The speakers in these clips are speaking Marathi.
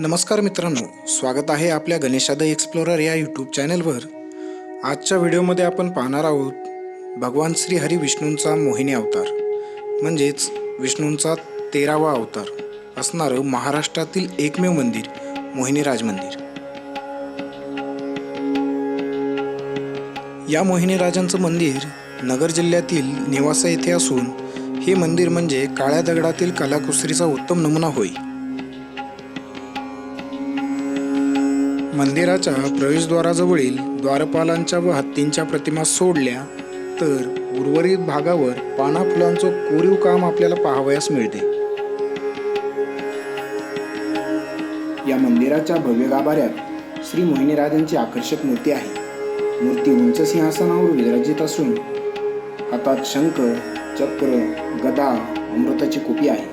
नमस्कार मित्रांनो स्वागत आहे आपल्या गणेशाद एक्सप्लोरर या यूट्यूब चॅनलवर. आजच्या व्हिडिओमध्ये आपण पाहणार आहोत भगवान श्री हरी विष्णूंचा मोहिनी अवतार म्हणजेच विष्णूंचा तेरावा अवतार असणारं महाराष्ट्रातील एकमेव मंदिर मोहिनी राज मंदिर. या मोहिनी राजांचं मंदिर नगर जिल्ह्यातील निवासा येथे असून हे मंदिर म्हणजे काळ्या दगडातील कलाकुसरीचा उत्तम नमुना होय. मंदिराच्या प्रवेशद्वाराजवळील द्वारपालांच्या व हत्तींच्या प्रतिमा सोडल्या तर उर्वरित भागावर पाना फुलांचं कोरीव काम आपल्याला पाहावयास मिळते. या मंदिराच्या भव्य गाभाऱ्यात श्री मोहिनीराजांची आकर्षक मूर्ती आहे. मूर्ती उंच सिंहासनावर विराजित असून हातात शंख चक्र गदा अमृताची कुपी आहे.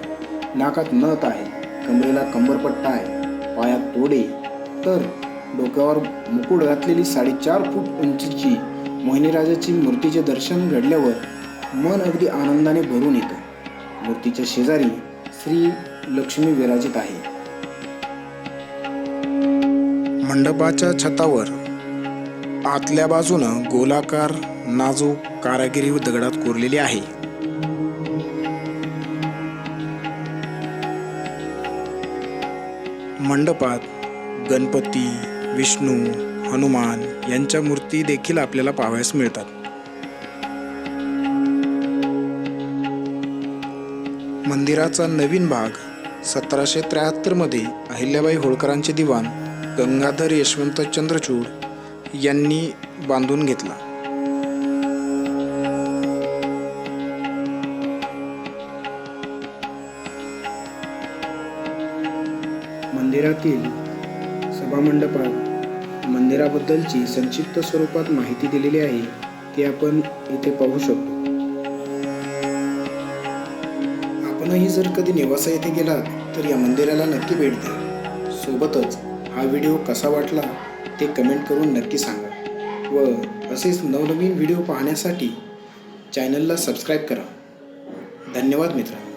नाकात नथ आहे कमरेला कंबरपट्टा आहे पायात तोडे तर डोक्यावर मुकुट घातलेली साडेचार फूट उंचीची मोहिनीराजाची मूर्तीचे दर्शन घडल्यावर मन अगदी आनंदाने भरून येतं. मूर्तीच्या शेजारी श्री लक्ष्मी विराजित आहे. मंडपाच्या छतावर आतल्या बाजूनं गोलाकार नाजूक कारागिरी व दगडात कोरलेली आहे. मंडपात गणपती विष्णू हनुमान यांच्या मूर्ती देखील आपल्याला पाहावयास मिळतात. मंदिराचा नवीन भाग सतराशे त्र्याहत्तरमध्ये अहिल्याबाई होळकरांचे दिवाण गंगाधर यशवंत चंद्रचूड यांनी बांधून घेतला. मंदिरातील सभामंडपात मंदिराबद्दलची संक्षिप्त स्वरूपात माहिती दिलेली आहे ती आपण इथे पाहू शकतो. आपणही जर कधी नेवासा येथे गेलात तर या मंदिराला नक्की भेट द्या. सोबतच हा व्हिडिओ कसा वाटला ते कमेंट करून नक्की सांगा. व असेच नवनवीन व्हिडिओ पाहण्यासाठी चॅनलला सबस्क्राईब करा. धन्यवाद मित्रांनो.